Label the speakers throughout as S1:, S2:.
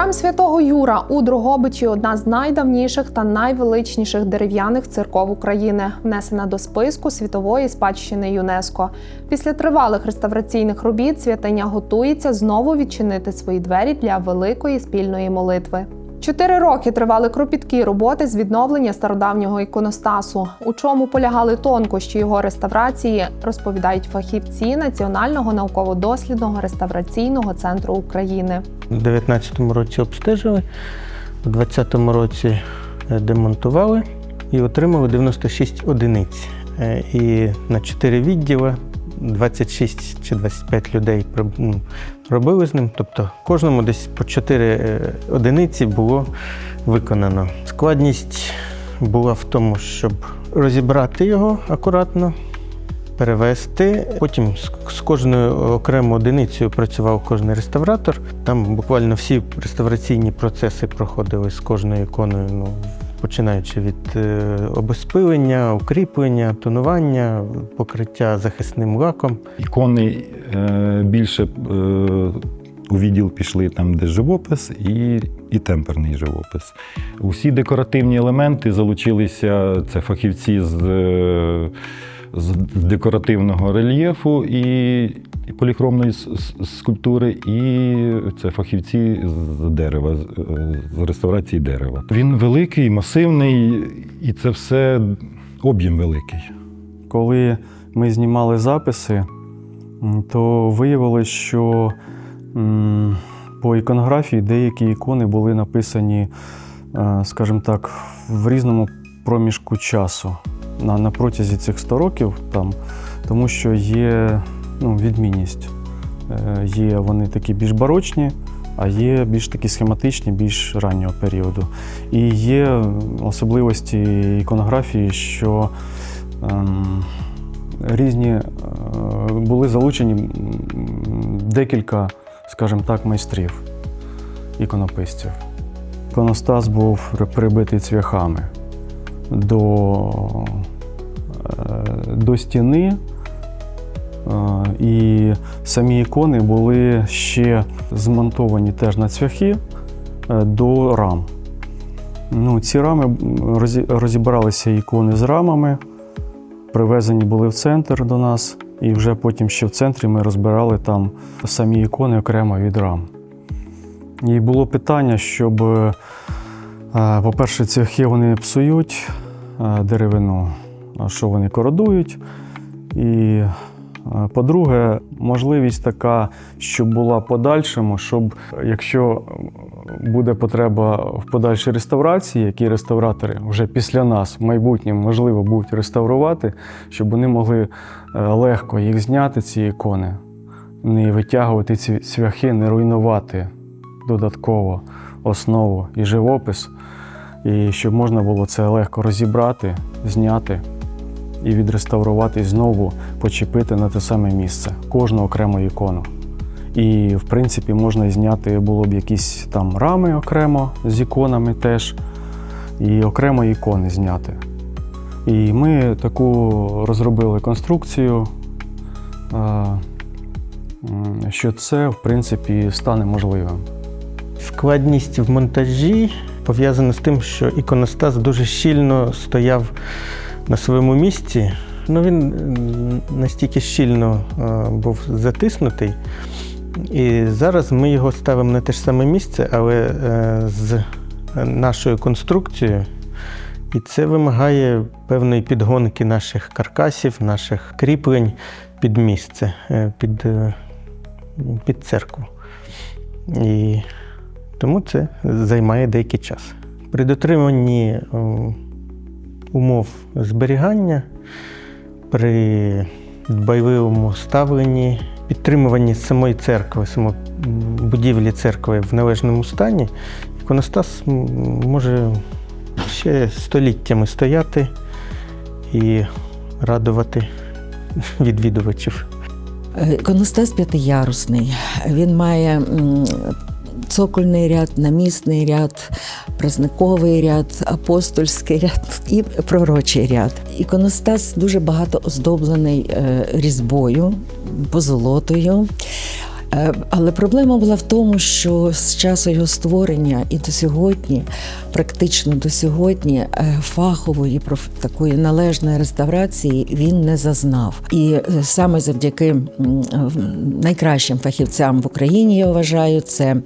S1: Храм святого Юра у Дрогобичі одна з найдавніших та найвеличніших дерев'яних церков України, внесена до списку світової спадщини ЮНЕСКО. Після тривалих реставраційних робіт святиня готується знову відчинити свої двері для великої спільної молитви. Чотири роки тривали кропіткі роботи з відновлення стародавнього іконостасу. У чому полягали тонкощі його реставрації, розповідають фахівці Національного науково-дослідного реставраційного центру України.
S2: У 19-му році обстежили, у 20-му році е, демонтували і отримали 96 одиниць. Е, І на 4 відділи 26 чи 25 людей ну, робили з ним. Тобто кожному десь по 4 е, одиниці було виконано. Складність була в тому, щоб розібрати його акуратно, перевести. Потім з- кожною окремою одиницею працював кожен реставратор. Там буквально всі реставраційні процеси проходили з кожною іконою. Ну, Починаючи від обеспилення, обезпилення, укріплення, тонування, покриття захисним лаком.
S3: Ікони е, більше е, у відділ пішли там, де живопис і, і темперний живопис. Усі декоративні елементи залучилися це фахівці з, е, з декоративного рельєфу і, поліхромної скульптури, і це фахівці з дерева, з, реставрації дерева. Він великий, масивний, і це все об'єм великий.
S4: Коли ми знімали записи, то виявилось, що по іконографії деякі ікони були написані, е, скажімо так, в різному проміжку часу на, на протязі цих 100 років, там, тому що є ну, відмінність. Е, Є вони такі більш барочні, а є більш такі схематичні, більш раннього періоду. І є особливості іконографії, що ем, різні е, були залучені декілька, скажімо так, майстрів, іконописців. Іконостас був прибитий цвяхами до, е, до стіни, е, і самі ікони були ще змонтовані теж на цвяхи е, до рам. Ну, ці рами розібралися ікони з рамами, привезені були в центр до нас, і вже потім ще в центрі ми розбирали там самі ікони окремо від рам. І було питання, щоб, е, по-перше, цвяхи вони псують деревину, що вони кородують. І, по-друге, можливість така, щоб була подальшому, щоб якщо буде потреба в подальшій реставрації, які реставратори вже після нас в майбутньому можливо будуть реставрувати, щоб вони могли е, легко їх зняти, ці ікони, не витягувати ці цвяхи, не руйнувати додатково основу і живопис, і щоб можна було це легко розібрати, зняти і відреставрувати, і знову почепити на те саме місце кожну окрему ікону. І, в принципі, можна зняти було б якісь там рами окремо з іконами теж, і окремо ікони зняти. І ми таку розробили конструкцію, е, що це, в принципі, стане можливим.
S2: Складність в монтажі пов'язана з тим, що іконостас дуже щільно стояв на своєму місці. Ну, він настільки щільно е, був затиснутий. І зараз ми його ставимо на те ж саме місце, але е, з нашою конструкцією. І це вимагає певної підгонки наших каркасів, наших кріплень під місце, е, під, під церкву. І тому це займає деякий час. При дотриманні умов зберігання, при дбайливому ставленні, підтримуванні самої церкви, самої будівлі церкви в належному стані, іконостас може ще століттями стояти і радувати відвідувачів.
S5: Е, Іконостас п'ятиярусний. Він має цокольний ряд, намісний ряд, празниковий ряд, апостольський ряд і пророчий ряд. Іконостас дуже багато оздоблений е, різьбою, позолотою. Е, Але проблема була в тому, що з часу його створення і до сьогодні, практично до сьогодні, е, фахової такої належної реставрації він не зазнав. І е, саме завдяки найкращим фахівцям в Україні, я вважаю, це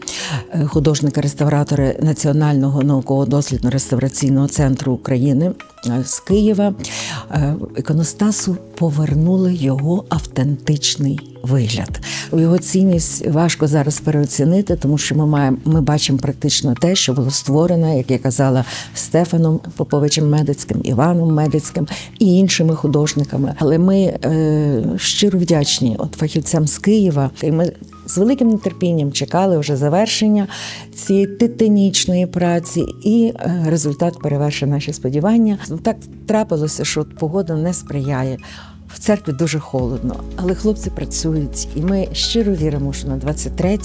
S5: художники-реставратори Національного науково-дослідно-реставраційного центру України з Києва. Е, Іконостасу повернули його автентичний вигляд. Його цінність важко зараз переоцінити, тому що ми маємо ми бачимо практично те, що було створено, як я казала, Стефаном Поповичем Медицьким, Іваном Медицьким і іншими художниками. Але ми е, щиро вдячні от фахівцям з Києва. І ми з великим нетерпінням чекали вже завершення цієї титанічної праці, і е, результат перевершив наші сподівання. Так трапилося, що погода не сприяє. В церкві дуже холодно, але хлопці працюють, і ми щиро віримо, що на 23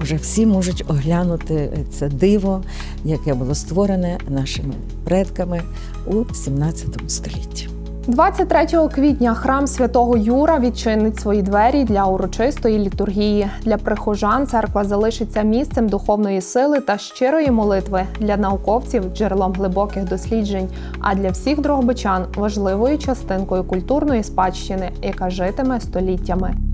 S5: вже всі можуть оглянути це диво, яке було створене нашими предками у 17 столітті.
S1: 23 квітня храм святого Юра відчинить свої двері для урочистої літургії. Для прихожан церква залишиться місцем духовної сили та щирої молитви для науковців джерелом глибоких досліджень, а для всіх дрогобичан важливою частинкою культурної спадщини, яка житиме століттями.